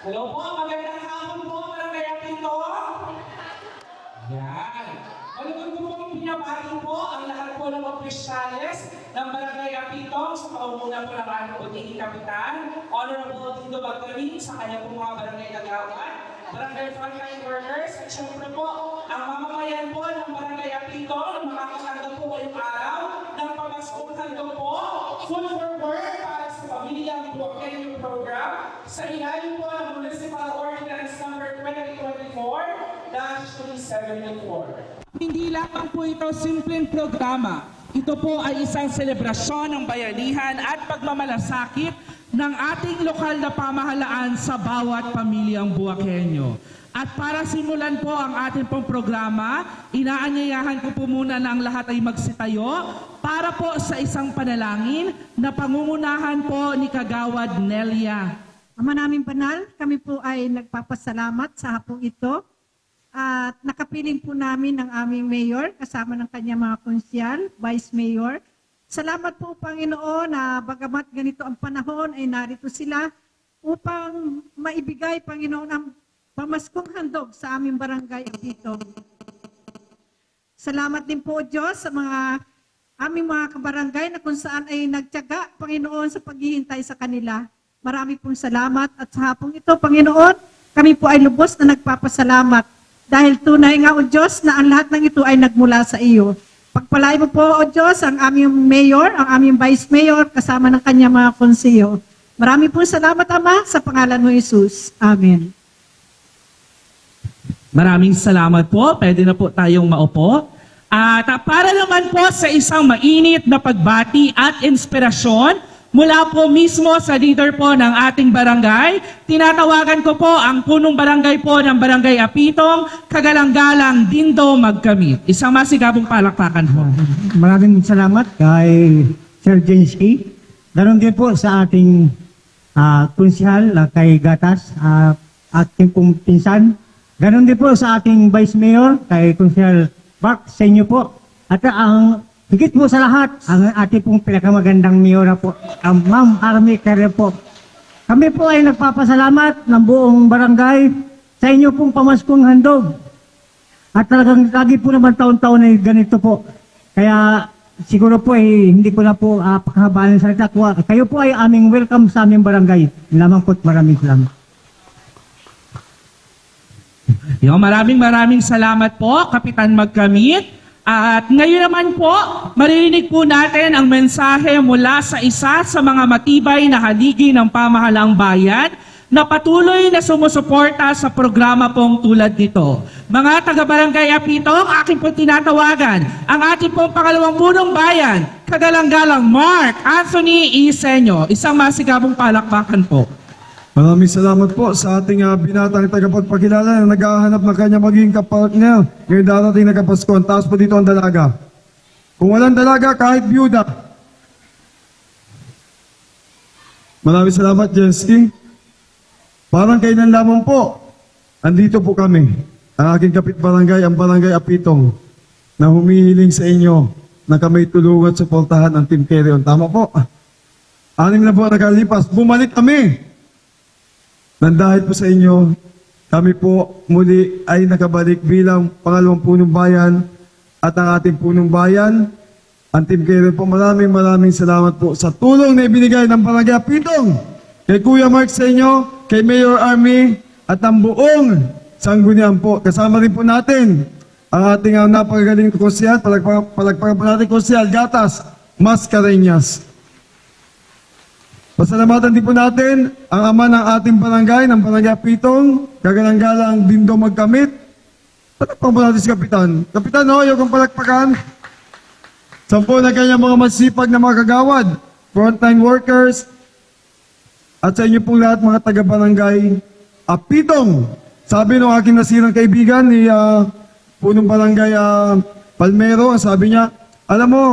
Hello po, magandang hapon po, Barangay Apito. Yan. Malugod ko po pinabati po ang lahat po ng opisyales ng Barangay Apito sa paumuna po ng ating puting kapitan, Honorable Tito Bagdari sa kanya po mga barangay nagawan, barangay frontline workers, at syempre po ang mamamayan po ng Barangay Apito na po ngayong araw ng pamaskong handog po, Food for Work Buwakenyo program sa ilalim po ng Municipal Ordinance Number 2024-374. Hindi lamang po ito simpleng programa. Ito po ay isang selebrasyon ng bayanihan at pagmamalasakit ng ating lokal na pamahalaan sa bawat pamilyang Buwakenyo. At para simulan po ang ating pong programa, inaanyayahan ko po muna na ang lahat ay magsitayo para po sa isang panalangin na pangungunahan po ni Kagawad Nelia. Ama naming banal, kami po ay nagpapasalamat sa hapong ito at nakapiling po namin ang aming mayor kasama ng kanyang mga konsyal, vice mayor. Salamat po Panginoon na bagamat ganito ang panahon ay narito sila upang maibigay Panginoon ang pamaskong handog sa aming barangay dito. Salamat din po Diyos sa mga aming mga kabarangay na kung saan ay nagtyaga, Panginoon, sa paghihintay sa kanila. Marami pong salamat at sa hapong ito, Panginoon, kami po ay lubos na nagpapasalamat dahil tunay nga, O Diyos, na ang lahat ng ito ay nagmula sa iyo. Pagpalay mo po, O Diyos, ang aming mayor, ang aming vice mayor, kasama ng kanyang mga konseyo. Marami pong salamat, Ama, sa pangalan mo, Jesus. Amen. Maraming salamat po. Pwede na po tayong maupo. At ah, para naman po sa isang mainit na pagbati at inspirasyon mula po mismo sa leader po ng ating barangay, tinatawagan ko po ang punong barangay po ng Barangay Apitong, Kagalang-galang Dindo Magkamit. Isang masigabong palakpakan po. Maraming salamat kay Sir Jensky. Ganon din po sa ating uh, kunsihal ah, kay Gatas, uh, ating pong pinsan. Ganon din po sa ating Vice Mayor kay Kunsihal Mark sa inyo po. At ah, ang higit po sa lahat, ang ating pong pinakamagandang mayor na po, ang Ma'am Army Carre po. Kami po ay nagpapasalamat ng buong barangay sa inyo pong pamaskong handog. At talagang lagi po naman taon-taon ay ganito po. Kaya siguro po ay hindi ko na po uh, pakahabaan ng salita. Kayo po ay aming welcome sa aming barangay. Lamang po at maraming salamat. Yo, maraming maraming salamat po, Kapitan Magkamit. At ngayon naman po, maririnig po natin ang mensahe mula sa isa sa mga matibay na haligi ng pamahalang bayan na patuloy na sumusuporta sa programa pong tulad nito. Mga taga-barangay Apito, ang aking pong tinatawagan, ang ating pong pangalawang punong bayan, kagalang-galang Mark Anthony Isenyo. Isang masigabong palakpakan po. Maraming salamat po sa ating uh, binatang tagapagpakilala na naghahanap ng kanya maging kapartner ngayong darating na Kapasko. Ang taas po dito ang dalaga. Kung walang dalaga, kahit byuda. Maraming salamat, Jensky. Parang kailan lamang po, andito po kami, ang aking kapitbarangay, ang barangay Apitong, na humihiling sa inyo na kami tulungan at suportahan ang Team Carrion. Tama po. Anim na buwan nakalipas, bumalik kami. Nang dahil po sa inyo, kami po muli ay nakabalik bilang pangalawang punong bayan at ang ating punong bayan. Ang Team Carrion po, maraming maraming salamat po sa tulong na ibinigay ng Barangay Pitong kay Kuya Mark sa inyo, kay Mayor Army at ang buong sanggunian po. Kasama rin po natin ang ating napakagaling konsyal, palagpagan palagpagan po natin konsyal, Gatas, Mascareñas. Pasalamatan din po natin ang ama ng ating barangay, ng barangay Pitong, kagalang-galang Dindo Magkamit. Palakpakan po natin si Kapitan. Kapitan, no, yung kong palakpakan. Sampo na kanyang mga masipag na mga kagawad, frontline workers, at sa inyo pong lahat mga taga-barangay, Apitong. Sabi ng aking nasirang kaibigan ni ah, punong barangay ah, Palmero, sabi niya, alam mo,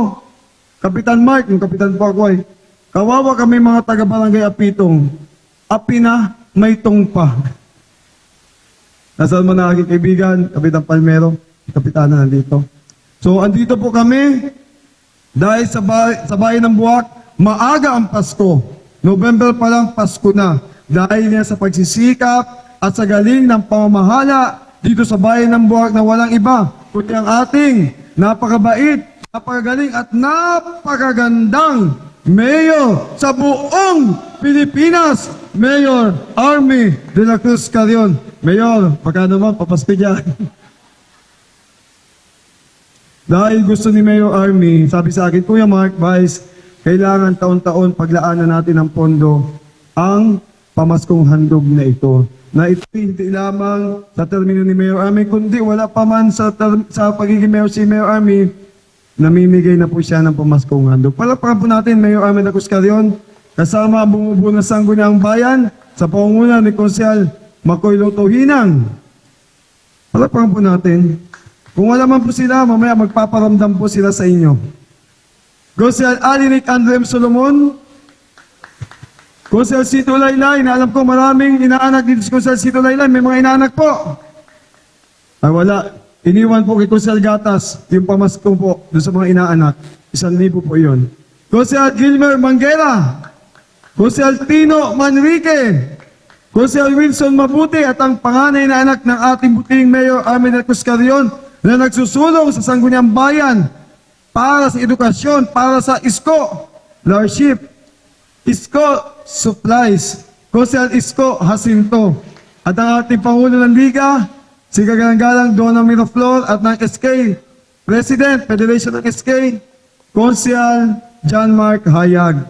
Kapitan Mark, yung kapitan po ako ay, kawawa kami mga taga-barangay Apitong. Api na, may tungpa. Nasaan mo na aking kaibigan, Kapitan Palmero, kapitana nandito. So, andito po kami, dahil sa, bahay, sa bayan ng Buwak, maaga ang Pasko. November pa lang, Pasko na. dahil niya sa pagsisikap at sa galing ng pamamahala dito sa bayan ng Buwak na walang iba, kundi ang ating napakabait, napakagaling at napakagandang Mayor sa buong Pilipinas, Mayor Army de la Cruz Carion. Mayor, baka naman papasko dyan. Dahil gusto ni Mayor Army, sabi sa akin, Kuya Mark, Vice, kailangan taon-taon paglaanan natin ng pondo ang pamaskong handog na ito. Na ito hindi lamang sa termino ni Mayor Army, kundi wala pa man sa, sa pagiging Mayor si Mayor Army, namimigay na po siya ng pamaskong handog. Palakpakan po natin, Mayor Army na Cuscarion, kasama ang bumubuo ng sangguniang bayan sa pangunguna ni Konsehal Makoy Tuhinang. Palakpakan po natin. Kung wala man po sila, mamaya magpaparamdam po sila sa inyo. Gosel Alinik Andrem Solomon, Gosel Sito Laylay, na alam ko maraming inaanak dito sa Gosel Sito Laylay, may mga inaanak po. Ay wala, iniwan po kay Gosel Gatas, yung pamasko po, doon sa mga inaanak. Isang libo po yun. Gosel Gilmer Manguera, Gosel Tino Manrique, Jose Wilson Mabuti at ang panganay na anak ng ating buting Mayor Armin Cuscarion na nagsusulong sa Sangguniang Bayan para sa edukasyon, para sa ISCO, Lordship, ISCO Supplies, Jose ISCO Jacinto, at ang ating Pangulo ng Liga, si Kagalang-Galang Donna Miraflor at ng SK, President, Federation ng SK, Konsyal John Mark Hayag.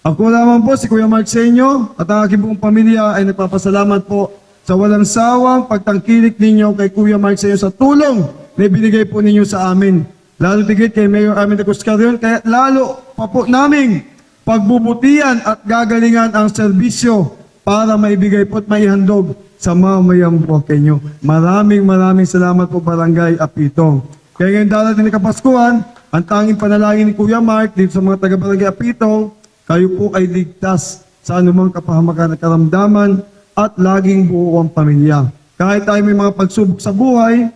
Ako lamang po si Kuya Mark sa at ang aking buong pamilya ay nagpapasalamat po sa walang sawang pagtangkilik ninyo kay Kuya Mark sa inyo sa tulong na ibinigay po ninyo sa amin. Lalo tigit kay Mayor Armin de Cuscarion, kaya lalo pa po naming pagbubutihan at gagalingan ang serbisyo para maibigay po at maihandog sa mamayang Buwakenyo. Maraming maraming salamat po Barangay Apitong. Kaya ngayon darating ni Kapaskuhan, ang tanging panalangin ni Kuya Mark dito sa mga taga-Barangay Apitong, kayo po ay ligtas sa anumang kapahamakan at karamdaman at laging buo ang pamilya. Kahit tayo may mga pagsubok sa buhay,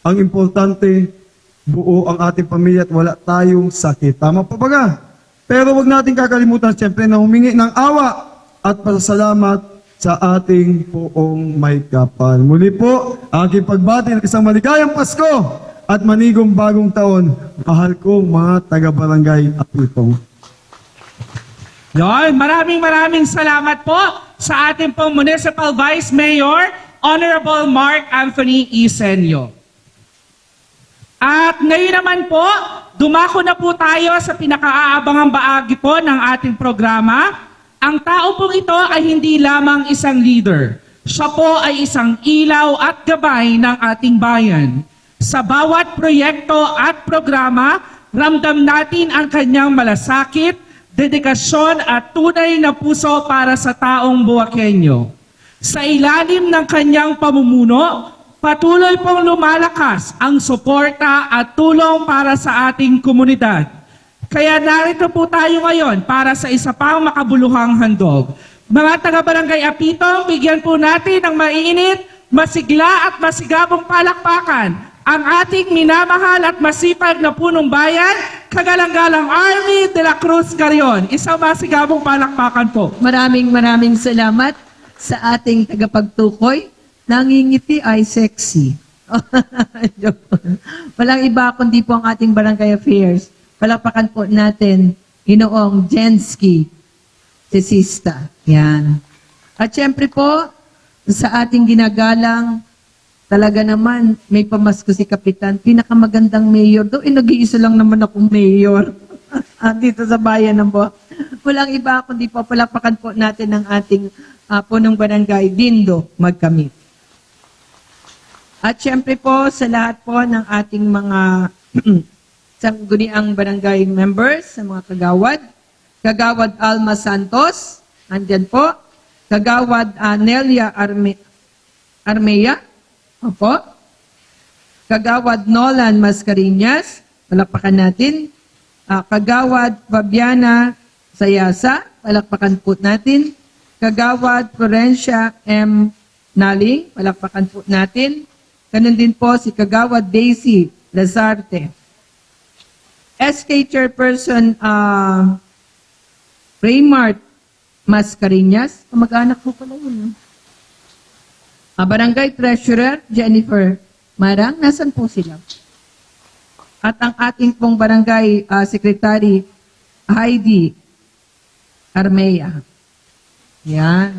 ang importante, buo ang ating pamilya at wala tayong sakit. Tama pa ba? Pero wag natin kakalimutan siyempre na humingi ng awa at pasasalamat sa ating poong may kapal. Muli po, aking pagbati ng isang maligayang Pasko at manigong bagong taon, mahal kong mga taga-barangay Apitong. Yon, maraming maraming salamat po sa ating pong Municipal Vice Mayor, Honorable Mark Anthony Isenyo. At ngayon naman po, dumako na po tayo sa pinakaaabangang baagi po ng ating programa. Ang tao pong ito ay hindi lamang isang leader. Siya po ay isang ilaw at gabay ng ating bayan. Sa bawat proyekto at programa, ramdam natin ang kanyang malasakit, dedikasyon at tunay na puso para sa taong Buwakenyo. Sa ilalim ng kanyang pamumuno, patuloy pong lumalakas ang suporta at tulong para sa ating komunidad. Kaya narito po tayo ngayon para sa isa pang makabuluhang handog. Mga taga-barangay Apitong, bigyan po natin ng mainit, masigla at masigabong palakpakan ang ating minamahal at masipag na punong bayan, Kagalang-galang Army de la Cruz Carion. Isang masigabong palakpakan po. Maraming maraming salamat sa ating tagapagtukoy. Nangingiti ay sexy. Walang iba kundi po ang ating barangay affairs. Palakpakan po natin Ginoong Jensky Sisista. Yan. At syempre po, sa ating ginagalang, talaga naman, may pamasko si Kapitan. Pinakamagandang mayor. Doon, eh, nag-iisa lang naman akong mayor. Ah, dito sa bayan ng Bo. Walang iba kundi po palakpakan po natin ng ating ah, punong barangay, Dindo Magkamit. At syempre po sa lahat po ng ating mga sangguniang barangay members, sa mga kagawad, kagawad Alma Santos, andyan po, kagawad ah, Nelia Arme, Armea, opo, kagawad Nolan Mascarinhas, palakpakan natin, Ah, kagawad Fabiana Sayasa, palakpakan po natin, kagawad Florencia M. Naling, palakpakan po natin, ganun din po si kagawad Daisy Lazarte. SK Chairperson uh, Raymart Mascarinas. Kamag-anak ko pala yun. Ah, Barangay Treasurer Jennifer Marang, nasan po sila? At ang ating pong Barangay ah, Secretary Heidi Armea. Yan.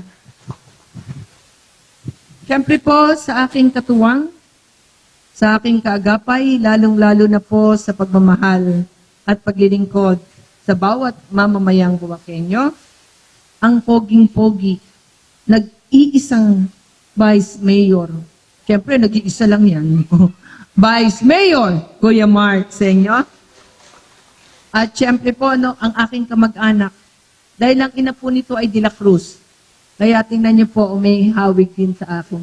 Siyempre po sa aking katuwang, sa aking kaagapay, lalong-lalo na po sa pagmamahal at paglilingkod sa bawat mamamayang Buwakenyo, ang poging-pogi, nag-iisang Vice Mayor. Siyempre, nag-iisa lang yan. Vice Mayor, Kuya Mark, sa inyo. At siyempre po, no, ang aking kamag-anak, dahil ang ina po nito ay De La Cruz. Kaya tingnan niyo po, may hawig din sa akin.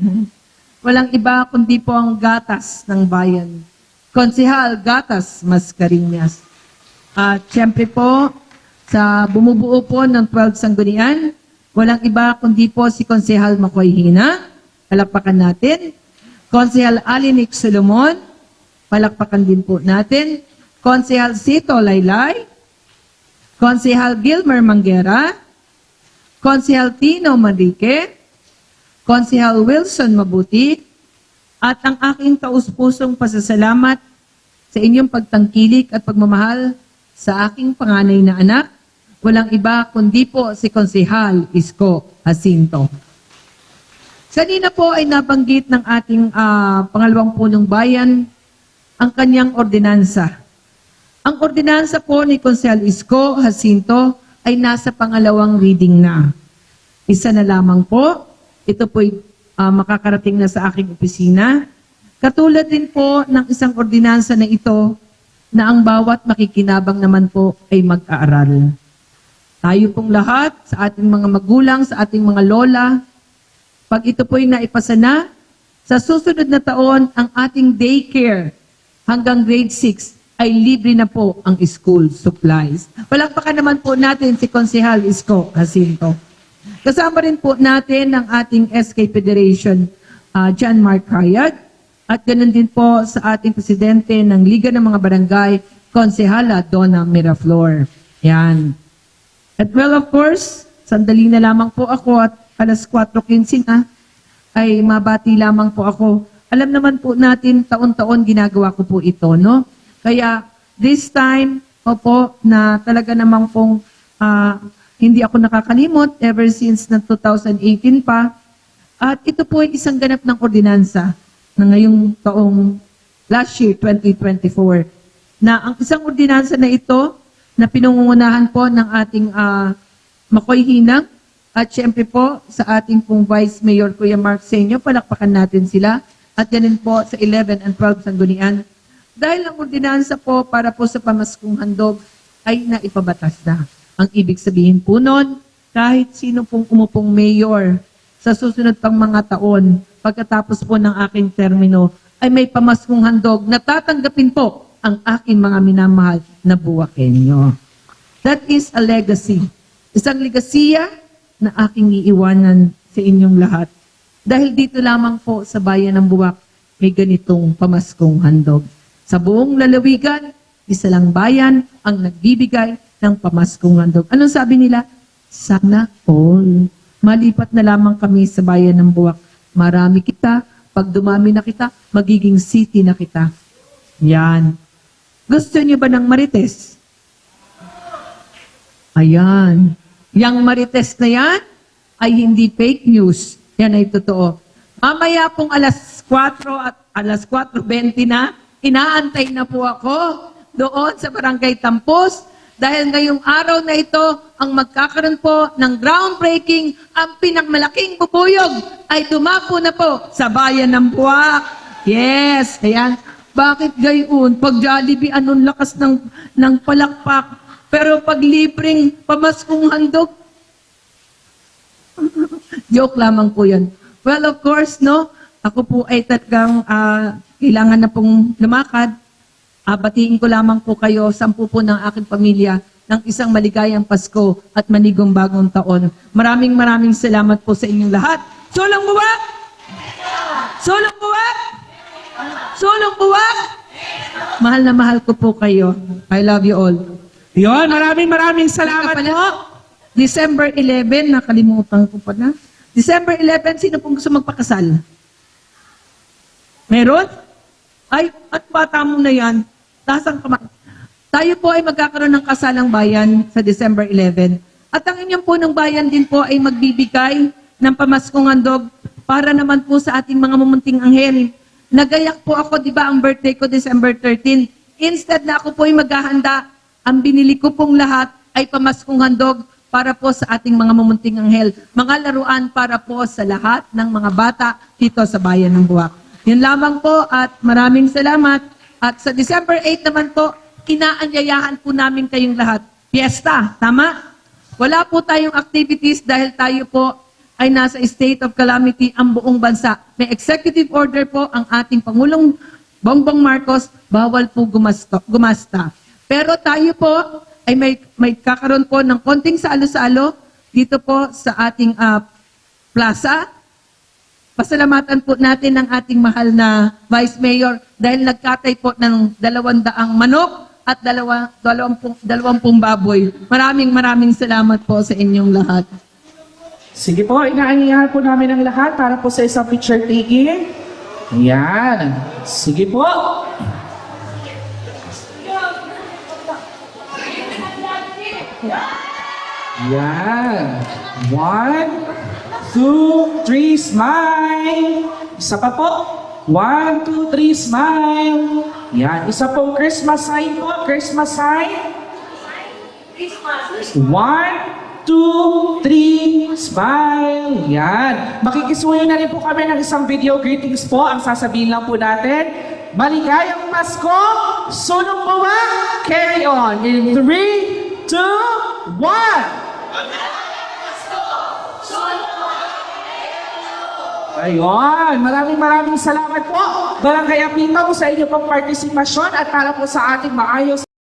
Walang iba kundi po ang gatas ng bayan. Konsihal Gatas Mascarinas. At siyempre po, sa bumubuo po ng 12 sanggunian, walang iba kundi po si Konsihal Makoy Hina. Palakpakan natin. Konsihal Alinik Solomon. Palakpakan din po natin. Konsihal Sito Laylay. Konsihal Gilmer Manguera. Konsihal Tino Manrique. Konsihal Wilson Mabuti. At ang aking taus-pusong pasasalamat sa inyong pagtangkilik at pagmamahal sa aking panganay na anak, walang iba kundi po si Konsihal Isko Jacinto. Kanina po ay nabanggit ng ating ah, pangalawang punong bayan ang kanyang ordinansa. Ang ordinansa po ni Konsehal Isko Jacinto ay nasa pangalawang reading na. Isa na lamang po, ito po'y ah, makakarating na sa aking opisina. Katulad din po ng isang ordinansa na ito na ang bawat makikinabang naman po ay mag-aaral. Tayo pong lahat, sa ating mga magulang, sa ating mga lola, pag ito po'y naipasa na, sa susunod na taon, ang ating daycare hanggang grade 6 ay libre na po ang school supplies. Palakpakan naman po natin si Konsehal Isko Jacinto. Kasama rin po natin ang ating SK Federation, ah, John Mark Hayag, at ganun din po sa ating presidente ng Liga ng mga Barangay, Konsehala Donna Miraflor. Yan. At well, of course, sandali na lamang po ako at alas 4.15 na ay mabati lamang po ako. Alam naman po natin, taon-taon ginagawa ko po ito, no? Kaya this time, opo, na talaga namang pong ah, hindi ako nakakalimot ever since na 2018 pa. At ito po ay isang ganap ng ordinansa na ngayong taong last year, 2024, na ang isang ordinansa na ito na pinungunahan po ng ating ah, Makoy Hinang at syempre po sa ating pong Vice Mayor Kuya Mark Senyo, palakpakan natin sila at ganun po sa 11 and 12 sanggunian. Dahil ang ordinansa po para po sa pamaskong handog ay naipabatas na. Ang ibig sabihin po nun, kahit sino pong umupong mayor sa susunod pang mga taon, pagkatapos po ng aking termino, ay may pamaskong handog na tatanggapin po ang aking mga minamahal na buwakenyo. That is a legacy. Isang legasiya na aking iiwanan sa inyong lahat. Dahil dito lamang po sa bayan ng Buwak, may ganitong pamaskong handog. Sa buong lalawigan, isa lang bayan ang nagbibigay ng pamaskong handog. Anong sabi nila? Sana all. Malipat na lamang kami sa bayan ng Buwak. Marami kita, pag dumami na kita, magiging city na kita. Yan. Gusto niyo ba ng marites? Ayan. Yang marites na yan ay hindi fake news. Yan ay totoo. Mamaya pong alas 4 at alas 4.20 na, inaantay na po ako doon sa Barangay Tampos dahil ngayong araw na ito ang magkakaroon po ng groundbreaking ang pinakmalaking bubuyog ay dumapo na po sa bayan ng Buwak. Yes, ayan. Bakit gayon? Pag Jollibee, anong lakas ng, ng palakpak? Pero pag libreng pamaskong handog, joke lamang po yun. Well, of course, no, ako po ay talagang ah, kailangan na pong lumakad. Ah, batiin ko lamang po kayo, sampu po ng aking pamilya, ng isang maligayang Pasko at manigong bagong taon. Maraming maraming salamat po sa inyong lahat. Solong buwak! Solong buwak! Solong buwak! Mahal na mahal ko po kayo. I love you all. Yon, maraming maraming salamat pala. po. December 11, nakalimutan ko pa na. December 11, sino pong gusto magpakasal? Meron? Ay, at bata mo na yan. Tasang kamay. Tayo po ay magkakaroon ng kasalang bayan sa December 11. At ang inyong punong bayan din po ay magbibigay ng pamaskong handog para naman po sa ating mga mumunting anghel. Nagayak po ako, di ba, ang birthday ko December 13. Instead na ako po ay maghahanda, ang binili ko pong lahat ay pamaskong handog para po sa ating mga mumunting anghel. Mga laruan para po sa lahat ng mga bata dito sa bayan ng Buwak. Yun lamang po at maraming salamat. At sa December 8 naman po, inaanyayahan po namin kayong lahat. Fiesta, tama? Wala po tayong activities dahil tayo po ay nasa state of calamity ang buong bansa. May executive order po ang ating Pangulong Bongbong Marcos, bawal po gumasto, gumasta. Pero tayo po ay may, may kakaroon po ng konting salo-salo dito po sa ating ah, plaza. Pasalamatan po natin ang ating mahal na Vice Mayor dahil nagkatay po ng dalawang daang manok at dalawa, dalawampung baboy. Maraming maraming salamat po sa inyong lahat. Sige po, inaanyayahan po namin ang lahat para po sa isang picture taking. Ayan. Sige po. Ayan. One, two, three, smile. Isa pa po. One, two, three, smile. Yan. Isa pong Christmas sign po. Christmas sign. One, two, three, smile. Yan. Makikisuyo na rin po kami ng isang video greetings po. Ang sasabihin lang po natin, maligayang Pasko, sunong buwa, carry on. In three, two, one. Ayun, maraming maraming salamat po. Barangay Apito sa inyo pong partisipasyon at para po sa ating maayos